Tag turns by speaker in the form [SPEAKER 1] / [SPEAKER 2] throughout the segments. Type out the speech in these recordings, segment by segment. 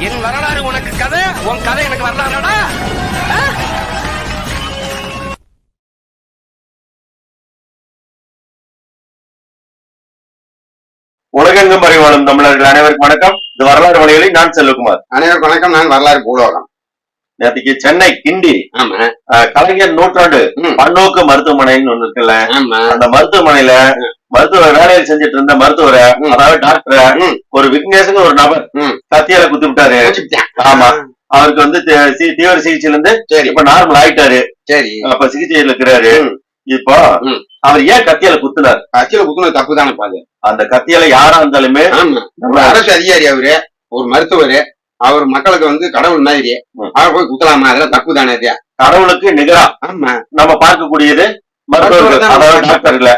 [SPEAKER 1] என் வரலாறு உனக்கு கதை உன் கதை எனக்கு வரலாறுடா.
[SPEAKER 2] உலகெங்கும் அறிவாளும் தமிழர்கள் அனைவருக்கும் வணக்கம். இது வரலாறு வழிகளில் நான் செல்வகுமார்.
[SPEAKER 3] அனைவருக்கும் வணக்கம். நான் வரலாறு பூலோகம்.
[SPEAKER 2] நேற்றுக்கு சென்னை கிண்டி.
[SPEAKER 3] ஆமா.
[SPEAKER 2] கலைஞர் நூற்றாண்டு. பன்னோக்கு மருத்துவமனைன்னு ஒண்ணு இருக்குல்ல.
[SPEAKER 3] ஆமா.
[SPEAKER 2] அந்த மருத்துவமனையில மருத்துவ வேலையில் செஞ்சுட்டு இருந்த மருத்துவரை. அதாவது டாக்டரை. ஒரு விக்னேஷுக்கு ஒரு நபர். கத்தியால குத்தி விட்டாரு. ஆமா. அவருக்கு வந்து தீவிர சிகிச்சையில இருந்து
[SPEAKER 3] சரி
[SPEAKER 2] இப்ப நார்மல் ஆயிட்டாரு
[SPEAKER 3] சரி
[SPEAKER 2] அப்ப சிகிச்சையில இருக்கிறாரு. இப்போ. அவர் ஏன் கத்தியால குத்துனார்
[SPEAKER 3] அச்சில குத்துனது தப்பு தானே பாது
[SPEAKER 2] அந்த கத்தியால யாரா இருந்தாலுமே
[SPEAKER 3] அரசு அதிகாரி அவரு ஒரு மருத்துவர் அவர் மக்களுக்கு வந்து கடவுள் மாதிரி. அவர் போய் குத்தலாமா அதெல்லாம் தப்பு தானே
[SPEAKER 2] கடவுளுக்கு நிகரா
[SPEAKER 3] ஆமா
[SPEAKER 2] நம்ம பார்க்கக்கூடியது மருத்துவர்கள்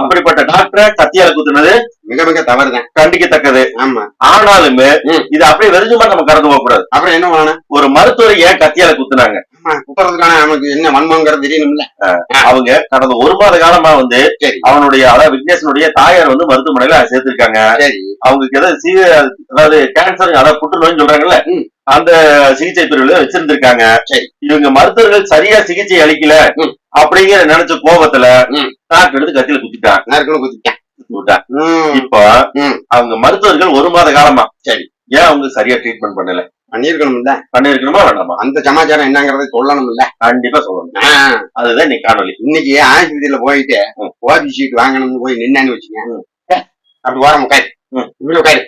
[SPEAKER 2] அப்படிப்பட்ட டாக்டரை கத்தியால குத்துனது
[SPEAKER 3] மிக மிக தவறுதான்
[SPEAKER 2] கண்டிக்கத்தக்கது.
[SPEAKER 3] ஆமா.
[SPEAKER 2] ஆனாலுமே. இது அப்படியே வெறிஞ்சுமா நம்ம கடந்து போக கூடாது
[SPEAKER 3] அப்புறம் என்ன
[SPEAKER 2] ஒரு மருத்துவரை ஏன் கத்தியால குத்துனாங்க?
[SPEAKER 3] குத்துறதுக்கான நமக்கு என்ன வன்மங்கிறது தெரியணும்ல.
[SPEAKER 2] அவங்க கடந்த ஒரு மாத காலமா வந்து அவனுடைய அதாவது விக்னேஷனுடைய தாயார் வந்து மருத்துவமனையில சேர்த்திருக்காங்க.
[SPEAKER 3] சரி.
[SPEAKER 2] அவங்களுக்கு ஏதாவது சி அதாவது கேன்சர் அதாவது புற்றுநோய்னு சொல்றாங்கல்ல. அந்த சிகிச்சை பிரிவுல வச்சிருந்திருக்காங்க.
[SPEAKER 3] சரி.
[SPEAKER 2] இவங்க மருத்துவர்கள் சரியா சிகிச்சை அளிக்கல. அப்படிங்கிற நினைச்ச கோபத்துல. டாக்டர் எடுத்து கத்தியில குத்திட்டான் இப்போ. அவங்க மருத்துவர்கள் ஒரு மாத காலமா?
[SPEAKER 3] சரி.
[SPEAKER 2] ஏன் அவங்க சரியா ட்ரீட்மெண்ட் பண்ணல?
[SPEAKER 3] பண்ணிருக்கணும்ல
[SPEAKER 2] பண்ணிருக்கணுமா வேண்டாமா?
[SPEAKER 3] அந்த சமாச்சாரம் என்னங்கறத சொல்லணும்ல.
[SPEAKER 2] கண்டிப்பா சொல்லணும். அதுதான் நீ காணொலி
[SPEAKER 3] இன்னைக்கு ஆஸ்பத்திரியில போயிட்டு. ஓபி ஷீட் வாங்கணும்னு போய் நின்னான்னு வச்சுங்க
[SPEAKER 2] ம்.
[SPEAKER 3] அப்படி ஓரம் உட்காரு. இப்படி உட்காரு.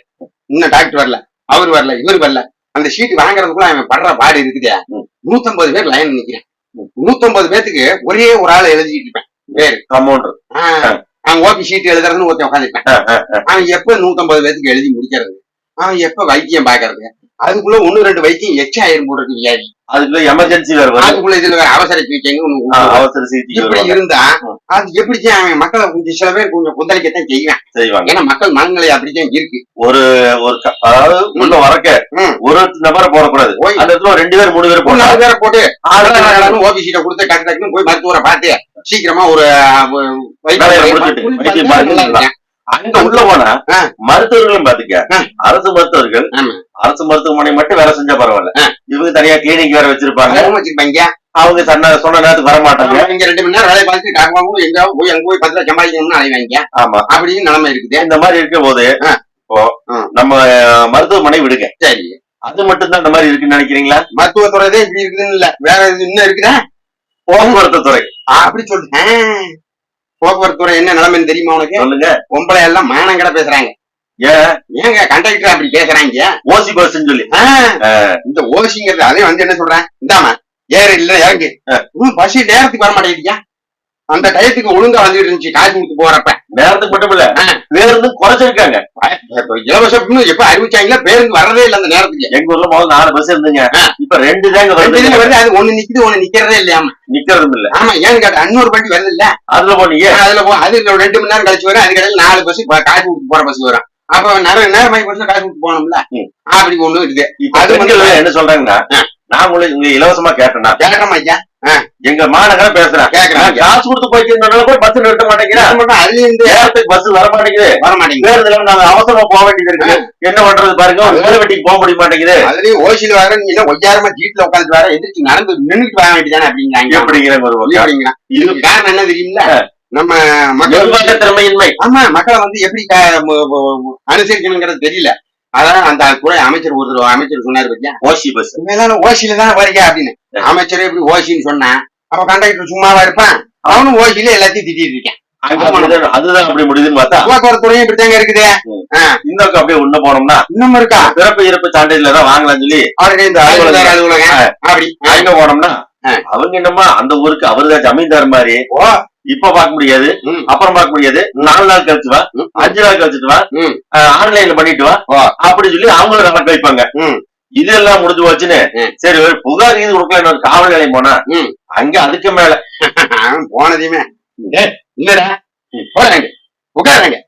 [SPEAKER 3] இன்னும் டாக்டர் வரல. அவர் வரல. இவர் வரல. அந்த ஷீட் வாங்குறதுக்குள்ள அவன் படுற பாடு இருக்குதே. நூத்தம்பது பேர் லைன் நிக்கிறேன். நூத்தம்பது பேத்துக்கு ஒரே ஒரு ஆள் எழுதிட்டு இருப்பேன். பேரு
[SPEAKER 2] கம்பவுண்டர்.
[SPEAKER 3] அவன் ஓபி ஷீட் எழுதுறதுன்னு ஒருத்தன் உட்காந்துருப்பேன் அவன் எப்ப நூத்தம்பது பேத்துக்கு எழுதி முடிக்கிறது? அவன் எப்ப வைத்தியம் பாக்குறது அதுக்குள்ள ஒண்ணு ரெண்டு வைத்தியம் எச்சா ஆயிரம் போட்டுருக்கு வியாதி
[SPEAKER 2] அதுக்குள்ள எமர்ஜென்சி
[SPEAKER 3] அதுக்குள்ள இதுல அவசர உண்டு.
[SPEAKER 2] அவசர சிகிச்சை
[SPEAKER 3] இப்படி. இருந்தா. அது எப்படி அவன் மக்களை கொஞ்சம் சில பேர் கொஞ்சம் கொந்தளிக்கத்தான் செய்வேன்
[SPEAKER 2] செய்வாங்க
[SPEAKER 3] ஏன்னா மக்கள் மனநிலை அப்படித்தான் இருக்கு
[SPEAKER 2] ஒரு ஒரு அதாவது உள்ள வரக்க. ஒரு நபரை போடக்கூடாது
[SPEAKER 3] ஓய்.
[SPEAKER 2] அந்த இடத்துல ரெண்டு பேர் மூணு பேர்
[SPEAKER 3] நாலு பேரை போட்டு ஓபி சீட்டை கொடுத்து டக்கு டக்குன்னு போய் மருத்துவரை பார்த்து சீக்கிரமா ஒரு.
[SPEAKER 2] அங்க உள்ள போனா. மருத்துவர்களும் பாத்துக்க. அரசு மருத்துவர்கள். அரசு மருத்துவமனை மட்டும் வேலை செஞ்சா பரவாயில்ல. இவங்க தனியா கிளினிக் வேற வச்சிருப்பாங்க.
[SPEAKER 3] வச்சிருப்பாங்க.
[SPEAKER 2] அவங்க சொன்ன சொன்ன நேரத்துக்கு வர மாட்டாங்க.
[SPEAKER 3] இங்க ரெண்டு மணி நேரம் வேலை பார்த்து டாக்டர் எங்கேயாவது போய் அங்க போய் பத்து ரூபா சம்பாதிக்கணும்னு அலைவாங்க.
[SPEAKER 2] ஆமா.
[SPEAKER 3] அப்படின்னு நிலைமை இருக்குது.
[SPEAKER 2] இந்த மாதிரி இருக்கும் போது. இப்போ. நம்ம மருத்துவமனை விடுங்க.
[SPEAKER 3] சரி.
[SPEAKER 2] அது மட்டும் தான் இந்த மாதிரி இருக்குன்னு நினைக்கிறீங்களா?
[SPEAKER 3] மருத்துவத்துறை தான் இப்படி இருக்குதுன்னு இல்ல. வேற இன்னும் இருக்குதா?
[SPEAKER 2] போக்குவரத்து துறை.
[SPEAKER 3] அப்படி சொல்றேன் போக்குவரத்து துறை என்ன நிலைமைன்னு தெரியுமா உனக்கு?
[SPEAKER 2] சொல்லுங்க.
[SPEAKER 3] பொம்பளை எல்லாம் மானங்கட பேசுறாங்க.
[SPEAKER 2] ஏன்
[SPEAKER 3] ஏங்க கண்டக்டர் அப்படி பேசுறாங்க
[SPEAKER 2] ஓசி பஸ் சொல்லி.
[SPEAKER 3] இந்த ஓசிங்கிறது அதே வந்து என்ன சொல்றேன்? இந்தாமா ஏறு இல்ல இறங்கு. பஸ் நேரத்துக்கு வர மாட்டேங்குதியா அந்த டயத்துக்கு ஒழுங்கா வந்துட்டு இருந்துச்சு காசு கொடுத்து போறப்ப.
[SPEAKER 2] நேரத்துக்கு மட்டும் இல்ல. பேருந்து குறைச்சிருக்காங்க.
[SPEAKER 3] இலவசம்னு எப்ப அறிவிச்சாங்களோ பேருந்து வரதே இல்ல அந்த நேரத்துக்கு.
[SPEAKER 2] எங்க ஊர்ல முதல்ல நாலு பஸ் இருந்துங்க. இப்ப ரெண்டு தாங்க வருது.
[SPEAKER 3] வருது அது ஒண்ணு நிக்குது ஒண்ணு நிக்கிறதே இல்லையாம
[SPEAKER 2] நிக்கிறதும் இல்ல.
[SPEAKER 3] ஆமா ஏன்னு கேட்ட அன்னூறு வண்டி வருது இல்ல?
[SPEAKER 2] அதுல போனீங்க?
[SPEAKER 3] அதுல போ அது ரெண்டு மணி நேரம் கழிச்சு வரும் அதுக்கு இடையில நாலு பஸ் காசு கொடுத்து போற பஸ் வரும். அப்ப நிறைய நேரம் பஸ் காசு கொடுத்து போனோம்ல. அப்படி ஒண்ணு இருக்குது
[SPEAKER 2] இப்ப
[SPEAKER 3] அது வந்து-
[SPEAKER 2] என்ன சொல்றாங்கன்னா. நான் உங்களுக்கு இலவசமா கேட்டேன்னா
[SPEAKER 3] கேட்கறோம் ஐயா?
[SPEAKER 2] எங்க மாநகரம் பேசுறேன் காசு கொடுத்து போய்க்கிறதுனால கூட பஸ் நிறுத்த மாட்டேங்கிறேன்
[SPEAKER 3] அதுல இருந்து.
[SPEAKER 2] நேரத்துக்கு பஸ் வர மாட்டேங்குது.
[SPEAKER 3] வர மாட்டேங்குது.
[SPEAKER 2] பேருந்துல நாங்க அவசரமா போக வேண்டியது இருக்கு என்ன பண்றது பாருங்க வேலை வெட்டிக்கு போக முடிய மாட்டேங்குது.
[SPEAKER 3] அதுலயும் ஓசியில வர நீங்க ஒய்யாரமா ஜீட்ல உட்காந்து வர எந்திரிச்சு நடந்து நின்னுட்டு வர வேண்டியதானே அப்படிங்கிறாங்க.
[SPEAKER 2] எப்படிங்கிற ஒரு
[SPEAKER 3] இதுக்கு காரணம் என்ன தெரியுமில்ல? நம்ம மக்கள்
[SPEAKER 2] திறமையின்மை.
[SPEAKER 3] ஆமா மக்களை வந்து எப்படி அனுசரிக்கணுங்கிறது தெரியல. அதான் அந்த துறை அமைச்சர் ஒருத்தர் அமைச்சர் சொன்னாரு பத்தியா?
[SPEAKER 2] ஓசி பஸ்
[SPEAKER 3] இனிமேதான் ஓசியில தான் வரீங்க அப்படின்னு. அமைச்சர் எப்படி ஓசின்னு சொன்னேன். அப்ப கண்டக்டர் சும்மாவா இருப்பான்? அவனும் ஓசியில எல்லாத்தையும் திட்டிட்டு இருக்கேன்.
[SPEAKER 2] அதுதான் அப்படி முடியுதுன்னு பார்த்தா.
[SPEAKER 3] போக்குவரத்து துறையும் இப்படித்தாங்க இருக்குது.
[SPEAKER 2] பக்கம் அப்படியே உள்ள போனோம்னா
[SPEAKER 3] இன்னும் இருக்கா?
[SPEAKER 2] பிறப்பு இறப்பு சான்றிதழ் தான் வாங்கலாம்னு சொல்லி
[SPEAKER 3] அவருடைய இந்த அலுவலகம். அப்படி.
[SPEAKER 2] அங்க போனோம்னா. அவங்க என்னமா அந்த ஊருக்கு அவருதான் ஜமீன்தார் மாதிரி.
[SPEAKER 3] ஓ.
[SPEAKER 2] இப்ப பார்க்க முடியாது. அப்புறம் பார்க்க முடியாது நாலு நாள் கழிச்சு வா. அஞ்சு நாள் கழிச்சுட்டு வா. ஆன்லைன்ல பண்ணிட்டு வா
[SPEAKER 3] ஓ.
[SPEAKER 2] அப்படி சொல்லி அவங்களும் கணக்கு வைப்பாங்க
[SPEAKER 3] ம்.
[SPEAKER 2] இதெல்லாம் முடிஞ்சு போச்சுன்னு. சரி ஒரு புகார் இது கொடுக்கல ஒரு காவல் நிலையம் போனா. அங்க அதுக்கு மேல
[SPEAKER 3] போனதையுமே இல்லடா. போறாங்க உட்காருங்க.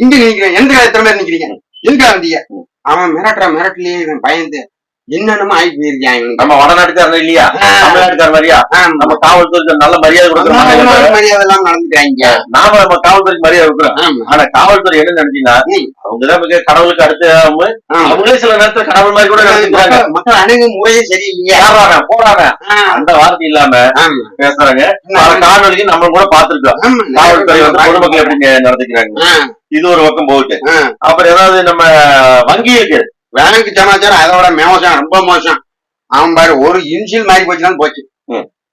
[SPEAKER 3] இங்க நிக்கிறீங்க எந்த காலத்துல நிக்கிறீங்க எங்க வந்தீங்க. அவன் மிரட்டுற மிரட்டலையே இவன் பயந்து என்னென்னமோ ஆகி போயிருக்காங்க.
[SPEAKER 2] நம்ம வடநாட்டுக்காரன் இல்லையா?
[SPEAKER 3] ஆ.
[SPEAKER 2] தமிழ்நாட்டுக்காரன் மாதிரியா? நம்ம காவல்துறைக்கு நல்ல மரியாதை கொடுக்குற மாநிலம்
[SPEAKER 3] மரியாதை எல்லாம் நடந்துக்கிறாங்க
[SPEAKER 2] நாம நம்ம காவல்துறைக்கு மரியாதை கொடுக்குறோம். ஆனா காவல்துறை என்ன நினைச்சீங்கன்னா. அவங்கதான் கடவுளுக்கு அடுத்து. அவங்களே சில நேரத்துல கடவுள் மாதிரி கூட நினைச்சுக்கிறாங்க
[SPEAKER 3] மக்கள் மக்கள் அணுகுமுறையே சரியில்லையா?
[SPEAKER 2] ஏறாங்க போறாங்க அந்த வார்த்தை இல்லாம பேசுறாங்க. காணொலிக்கு நம்ம கூட பாத்துருக்கோம் காவல்துறை வந்து பொதுமக்கள் எப்படி நடந்துக்கிறாங்க? இது ஒரு பக்கம் போகுது
[SPEAKER 3] ஆ.
[SPEAKER 2] அப்புறம் ஏதாவது நம்ம வங்கி இருக்கு
[SPEAKER 3] பேங்க் சமாச்சாரம் அதோட மோசம் ரொம்ப மோசம். அவன் பாரு ஒரு இன்சியல் மாறி போச்சுதான் போச்சு.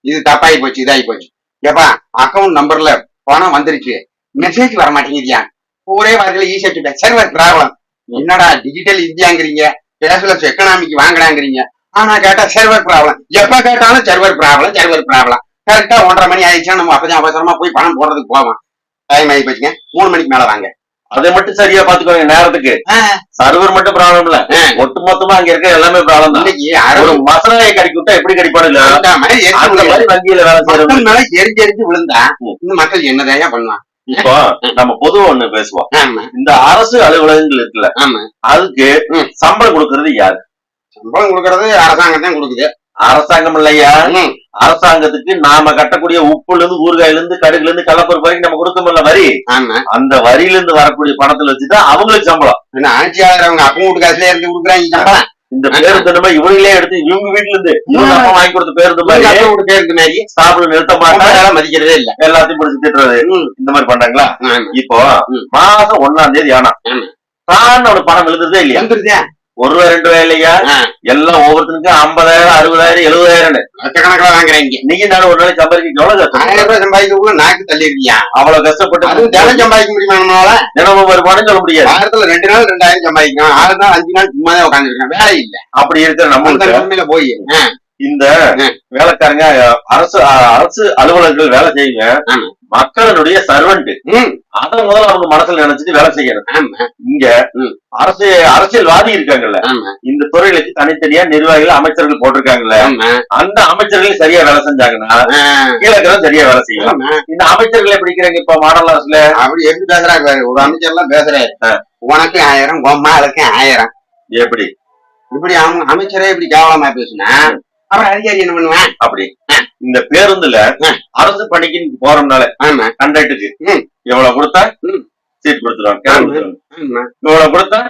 [SPEAKER 3] இது தப்பாகி போச்சு இதாகி போச்சு. ஏப்பா அக்கவுண்ட் நம்பர்ல பணம் வந்துருச்சு. மெசேஜ் வர மாட்டேங்குதியா? ஒரே வாரத்துல ஈஸியா சர்வர் ப்ராப்ளம் என்னடா டிஜிட்டல் இந்தியாங்கிறீங்க? கேஷ்லெஸ் எக்கனாமிக் வாங்குறாங்கிறீங்க. ஆனா கேட்டா சர்வர் ப்ராப்ளம் எப்ப கேட்டாலும் சர்வர் ப்ராப்ளம் சர்வர் ப்ராப்ளம் கரெக்டா ஒன்றரை மணி ஆயிடுச்சுன்னா நம்ம அப்பதான் அவசரமா போய் பணம் போடுறதுக்கு போவோம். டைம் ஆகி போச்சுங்க. மூணு மணிக்கு மேல வாங்க.
[SPEAKER 2] அதை மட்டும் சரியா பாத்துக்கோங்க நேரத்துக்கு. சர்வர் மட்டும் ப்ராப்ளம் இல்ல. ஒட்டு மொத்தமா அங்க இருக்க எல்லாமே ப்ராப்ளம் தான். ஒரு மசனாயை கடிக்க விட்டா எப்படி கடிப்பாடு இல்ல?
[SPEAKER 3] அந்த மாதிரி
[SPEAKER 2] வங்கியில வேலை
[SPEAKER 3] மக்கள் மேல எரிஞ்சு எரிஞ்சு விழுந்தா. இந்த மக்கள் என்னதையா பண்ணுவான்
[SPEAKER 2] இப்போ நம்ம பொதுவா ஒண்ணு பேசுவோம். இந்த அரசு அலுவலகங்கள் இருக்குல்ல
[SPEAKER 3] ஆமா.
[SPEAKER 2] அதுக்கு. சம்பளம் கொடுக்கறது யாரு?
[SPEAKER 3] சம்பளம் கொடுக்கறது அரசாங்கம் தான் கொடுக்குது.
[SPEAKER 2] அரசாங்கம் இல்லையா. அரசாங்கத்துக்கு நாம கட்டக்கூடிய உப்புல இருந்து ஊறுகாயில இருந்து கடுகுல இருந்து கள்ளப்பருப்பு வரைக்கும் நம்ம கொடுக்கமில்ல வரி. அந்த வரியில இருந்து வரக்கூடிய பணத்துல வச்சுதான் அவங்களுக்கு சம்பளம்.
[SPEAKER 3] ஆட்சியாளர் அவங்க அப்பா வீட்டு காசுல இருந்து கொடுக்குறாங்க
[SPEAKER 2] இந்த பேருந்து நம்ம இவங்களே எடுத்து இவங்க வீட்டுல இருந்து இவங்க அப்பா வாங்கி கொடுத்த பேருந்து மாதிரி
[SPEAKER 3] பேருக்கு மாதிரி
[SPEAKER 2] ஸ்டாப்ல நிறுத்த மாட்டாங்க.
[SPEAKER 3] மதிக்கிறதே இல்ல.
[SPEAKER 2] எல்லாத்தையும் பிடிச்சி திட்டுறது. இந்த மாதிரி பண்றாங்களா. இப்போ. மாசம் ஒண்ணாம் தேதி ஆனா. தான் பணம் எழுதுறதே இல்லையா? ஒரு ரூபாய் ரெண்டு ரூபாய் இல்லையா. எல்லாம் ஒவ்வொருத்தனுக்கும் ஐம்பதாயிரம் அறுபதாயிரம் எழுபதாயிரம்
[SPEAKER 3] லட்சக்கணக்கில் வாங்குறாங்க
[SPEAKER 2] நீங்க நானும் ஒரு நாளைக்கு சம்பாதிக்க எவ்வளவு
[SPEAKER 3] ஆயிரம்
[SPEAKER 2] கஷ்டம்
[SPEAKER 3] ரூபாய் சம்பாதிக்கக்குள்ள நாக்கு தள்ளி இருக்கியா
[SPEAKER 2] அவ்வளவு கஷ்டப்பட்டு
[SPEAKER 3] அதுவும் தினம் சம்பாதிக்க முடியுமா நம்மளால?
[SPEAKER 2] தினமும் ஒரு பணம் சொல்ல முடியாது.
[SPEAKER 3] வாரத்துல ரெண்டு நாள் ரெண்டாயிரம் சம்பாதிக்கலாம். ஆறு நாள் அஞ்சு நாள் சும்மா தான் உட்காந்துருக்கேன் வேலை இல்ல.
[SPEAKER 2] அப்படி இருக்கிற
[SPEAKER 3] நிலைமையில போய்.
[SPEAKER 2] இந்த. வேலைக்காரங்க அரசு அரசு அலுவலர்கள் வேலை செய்யுங்க. மக்களுடைய சர்வெண்ட் அத முதல்ல அவங்க மனசுல நினைச்சிட்டு வேலை செய்யணும். இங்க. அரசு அரசியல்வாதி இருக்காங்கல்ல. இந்த துறைகளுக்கு தனித்தனியா நிர்வாகிகள் அமைச்சர்கள் போட்டிருக்காங்கல்ல. அந்த அமைச்சர்கள் சரியா வேலை செஞ்சாங்கன்னா
[SPEAKER 3] ஆ,
[SPEAKER 2] கீழக்கிறவங்க சரியா வேலை செய்யலாம். இந்த அமைச்சர்களை பிடிக்கிறாங்க இப்ப மாடல் அரசுல
[SPEAKER 3] அப்படி எப்படி பேசுறாரு பாரு ஒரு அமைச்சர் எல்லாம் பேசுறாரு.
[SPEAKER 2] ஆ.
[SPEAKER 3] உனக்கு ஆயிரம் கொம்மாளுக்கு ஆயிரம்.
[SPEAKER 2] எப்படி?
[SPEAKER 3] இப்படி அவங்க அமைச்சரே இப்படி கேவலமா பேசுனா அப்புறம் அதிகாரி என்ன பண்ணுவேன்?
[SPEAKER 2] அப்படி. இந்த பேருந்துல. அரசு பணிக்கு போறோம்னால
[SPEAKER 3] ஆமா.
[SPEAKER 2] கண்டக்டருக்கு. எவ்வளவு கொடுத்தா. சீட் கொடுத்துருவாங்க இவ்வளவு கொடுத்தா.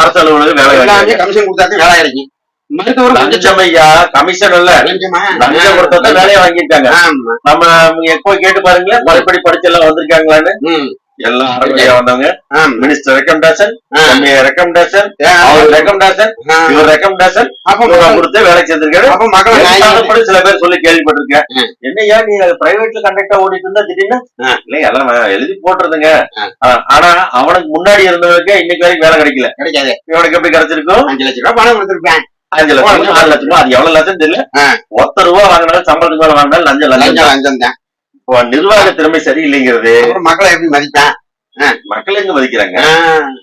[SPEAKER 2] அரசு அலுவலகம் வேலை.
[SPEAKER 3] கமிஷன் கொடுத்தாதான் வேலை கிடைக்கும்.
[SPEAKER 2] கமிஷன் இல்ல.
[SPEAKER 3] லஞ்சமா?
[SPEAKER 2] கொடுத்தா வேலையை
[SPEAKER 3] ஆமா.
[SPEAKER 2] நம்ம எப்போ கேட்டு பாருங்களேன் முறைப்படி படிச்சு எல்லாம் வந்திருக்காங்களான்னு எல்லாம் அரைக்குறையா வந்தவங்க. Minister recommendation recommendation. அவர் ரெக்கமெண்டேஷன். இவர் ரெக்கமெண்டேஷன் கொடுத்து வேலை செஞ்சிருக்காரு.
[SPEAKER 3] அப்ப மக்களை
[SPEAKER 2] சில பேர் சொல்லி கேள்விப்பட்டிருக்கேன். என்னையா நீ பிரைவேட்ல கண்டக்டா ஓடிட்டு இருந்தா? திடீர்னு. இல்ல எல்லாம் எழுதி போட்டுருதுங்க ஆனா அவனுக்கு முன்னாடி இருந்தவனுக்கு இன்னைக்கு வரைக்கும் வேலை கிடைக்கல.
[SPEAKER 3] கிடைக்காது.
[SPEAKER 2] இவனுக்கு எப்படி கிடைச்சிருக்கும்?
[SPEAKER 3] அஞ்சு லட்சம் ரூபாய் பணம் கொடுத்துருப்பேன்.
[SPEAKER 2] அஞ்சு லட்சம் ஆறு லட்சம் ரூபாய் அது எவ்வளவு லட்சம் தெரியல. ஒத்த ரூபா வாங்கினாலும் சம்பளத்துக்கு மேல வாங்கினாலும் லஞ்சம் லஞ்சம்
[SPEAKER 3] லஞ்சம் தான்.
[SPEAKER 2] நிர்வாக திறமை சரியில்லைங்கிறது.
[SPEAKER 3] மக்களை எப்படி மதிப்பேன்?
[SPEAKER 2] மக்கள் எங்க மதிக்கிறாங்க.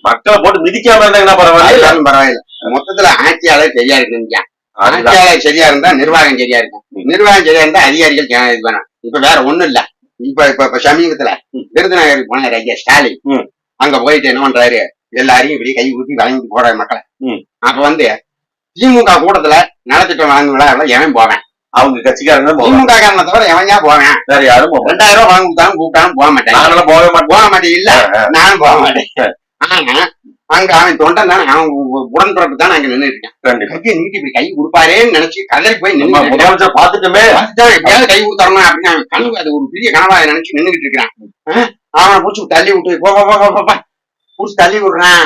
[SPEAKER 2] மக்களை போட்டு மிதிக்காம இருந்தாங்கன்னா பரவாயில்ல?
[SPEAKER 3] பரவாயில்ல. மொத்தத்துல ஆட்சியாளர் சரியா இருக்குங்க. ஆட்சியாளர் சரியா இருந்தா நிர்வாகம் சரியா இருக்கும். நிர்வாகம் சரியா இருந்தா அதிகாரிகள் இது வேணும் இப்ப வேற ஒண்ணும் இல்ல. இப்ப இப்ப இப்ப சமீபத்துல. விருதுநகருக்கு போனாரு ஐயா ஸ்டாலின். அங்க போயிட்டு என்ன பண்றாரு? எல்லாரையும் இப்படி கை ஊட்டி வழங்கி போற மக்களை. அப்ப வந்து திமுக கூட்டத்துல நலத்திட்டம் வழங்குங்களா? எவன் போவேன்.
[SPEAKER 2] அவங்க கட்சிக்காரங்க.
[SPEAKER 3] திமுக காரனை தவிர எவன் போவேன்?
[SPEAKER 2] வேற யாரும்.
[SPEAKER 3] ரெண்டாயிரம் ரூபாய் வாங்கி கொடுத்தாலும் கூப்பிட்டாலும் போக மாட்டேன்.
[SPEAKER 2] நாங்களாம் போக மாட்டோம்.
[SPEAKER 3] போக மாட்டேன். இல்ல நானும் போக மாட்டேன். ஆனா அங்க அவன் தொண்டன் தானே அவன் உடன்பிறப்பு தானே அங்க நின்னுட்டு இருக்கான். கையை நீட்டி இப்படி கை கொடுப்பாரேன்னு நினைச்சு கதறி போய் நின்று
[SPEAKER 2] முதலமைச்சர் பாத்துட்டுமே
[SPEAKER 3] எப்படியாவது கை கொடுத்தரணும் அப்படின்னு அவன் கனவு அது ஒரு பெரிய கனவா நினைச்சு நின்னுகிட்டு இருக்கிறான்? அவனை புடிச்சு தள்ளி விட்டு போ, போ, போ. புடிச்சு தள்ளி விடுறான்.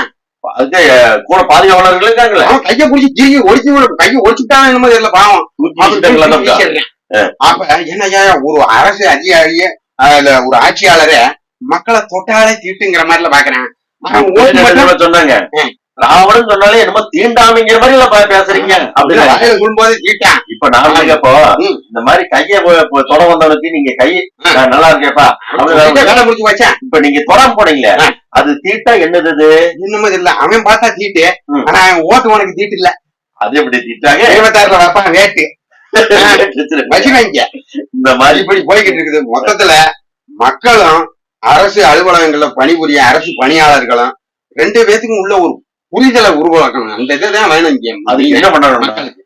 [SPEAKER 2] அதுக்கு கூட பாதுகாவலர்கள் இருக்காங்களே.
[SPEAKER 3] கையை புடிச்சு திரும்பி ஒடிச்சு கையை என்னமோ தெரியல பாவம். அப்ப என்னய்யா ஒரு அரசு அதிகாரிய ஒரு ஆட்சியாளரே மக்களை தொட்டாலே தீட்டுங்கிற மாதிரில பாக்குறேன்.
[SPEAKER 2] சொன்னாங்க. ராவணன் சொன்னாலே என்னமோ தீண்டாமைங்கிற மாதிரி பேசுறீங்க. அப்படின்னு
[SPEAKER 3] சொல்லும்போது தீட்டான்.
[SPEAKER 2] இப்ப நான் கேட்கப்போ
[SPEAKER 3] ம்.
[SPEAKER 2] இந்த மாதிரி கைய தொட வந்தவனுக்கு நீங்க கை நல்லா இருக்கேப்பா.
[SPEAKER 3] வேலை முடிச்சு வச்சான்
[SPEAKER 2] இப்ப நீங்க தொடாம போனீங்களே. அது தீட்டா என்னது இது?
[SPEAKER 3] இன்னமும் இல்ல. அவன் பார்த்தா தீட்டு. ஆனா அவன் ஓட்டு உனக்கு தீட்டு இல்ல.
[SPEAKER 2] அது எப்படி தீட்டாங்க?
[SPEAKER 3] இருபத்தாறுல வைப்பான் வேட்டு வச்சுக்காங்க
[SPEAKER 2] இந்த மாதிரி
[SPEAKER 3] இப்படி போய்கிட்டு இருக்குது. மொத்தத்துல மக்களும் அரசு அலுவலகங்கள்ல பணிபுரிய அரசு பணியாளர்களும் ரெண்டு பேத்துக்கும் உள்ள ஒரு புரிதலை உருவாக்கணும் அந்த இதுதான் வேணும்
[SPEAKER 2] அது என்ன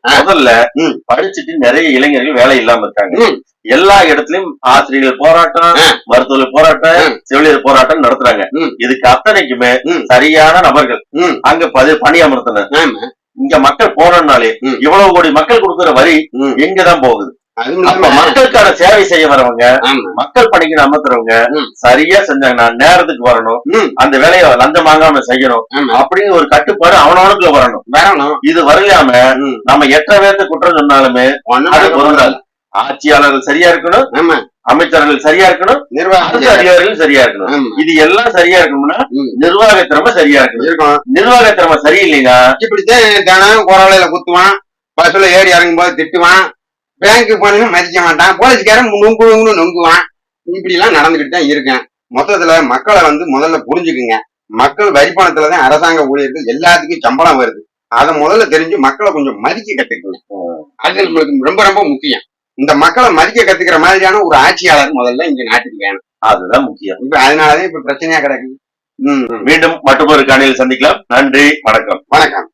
[SPEAKER 3] ஆ,
[SPEAKER 2] முதல்ல. படிச்சுட்டு நிறைய இளைஞர்கள் வேலை இல்லாம இருக்காங்க எல்லா இடத்துலயும் ஆசிரியர்கள் போராட்டம். மருத்துவர்கள் போராட்டம். செவிலியர் போராட்டம் நடத்துறாங்க. இதுக்கு அத்தனைக்குமே. சரியான நபர்கள். அங்க பணியமர்த்தினர் இங்க மக்கள் போனோம்னாலே
[SPEAKER 3] ம்.
[SPEAKER 2] இவ்வளவு கோடி மக்கள் கொடுக்கிற வரி. எங்கதான் போகுது மக்களுக்கான சேவை செய்ய வரவங்க மக்கள் பணிக்கு அமர்த்துறவங்க. சரியா செஞ்சாங்கன்னா நேரத்துக்கு வரணும். அந்த வேலையை லஞ்சம் வாங்காம செய்யணும் அப்படின்னு ஒரு கட்டுப்பாடு அவனவனுக்குள்ள வரணும்.
[SPEAKER 3] வரணும்.
[SPEAKER 2] இது வரலாம. நம்ம எட்ட வேத்து குற்றம் சொன்னாலுமே ஆட்சியாளர்கள் சரியா இருக்கணும் அமைச்சர்கள் சரியா இருக்கணும் அரசு
[SPEAKER 3] நிர்வாகம்
[SPEAKER 2] அதிகாரிகள் சரியா இருக்கணும். இது எல்லாம் சரியா இருக்கணும்னா. நிர்வாக திறமை சரியா இருக்கணும்.
[SPEAKER 3] இருக்கும்.
[SPEAKER 2] நிர்வாக திறமை சரியில்லைன்னா
[SPEAKER 3] இப்படித்தான் தினம் குரலையில குத்துவான் பஸ்ல ஏறி இறங்கும் போது திட்டுவான் பேங்க்கு போனீங்கன்னா மதிக்க மாட்டான். போலீஸ்காரன் நொங்கு நொங்குன்னு நொங்குவான். இப்படி எல்லாம் நடந்துகிட்டு தான் இருக்கேன். மொத்தத்துல மக்களை வந்து முதல்ல புரிஞ்சுக்குங்க. மக்கள் வரி பணத்துல தான் அரசாங்க ஊழியர்கள் எல்லாத்துக்கும் சம்பளம் வருது. அதை முதல்ல தெரிஞ்சு மக்களை கொஞ்சம் மதிக்க கத்துக்குங்க. அது நம்மளுக்கு ரொம்ப ரொம்ப முக்கியம். இந்த மக்களை மதிக்க கத்துக்கிற மாதிரியான ஒரு ஆட்சியாளர் முதல்ல இங்க நாட்டுக்கு வேணும்.
[SPEAKER 2] அதுதான் முக்கியம்.
[SPEAKER 3] இப்ப அதனாலதான் இப்ப பிரச்சனையா கிடக்குது.
[SPEAKER 2] மீண்டும் மற்றொரு காணியில் சந்திக்கலாம். நன்றி வணக்கம்.
[SPEAKER 3] வணக்கம்.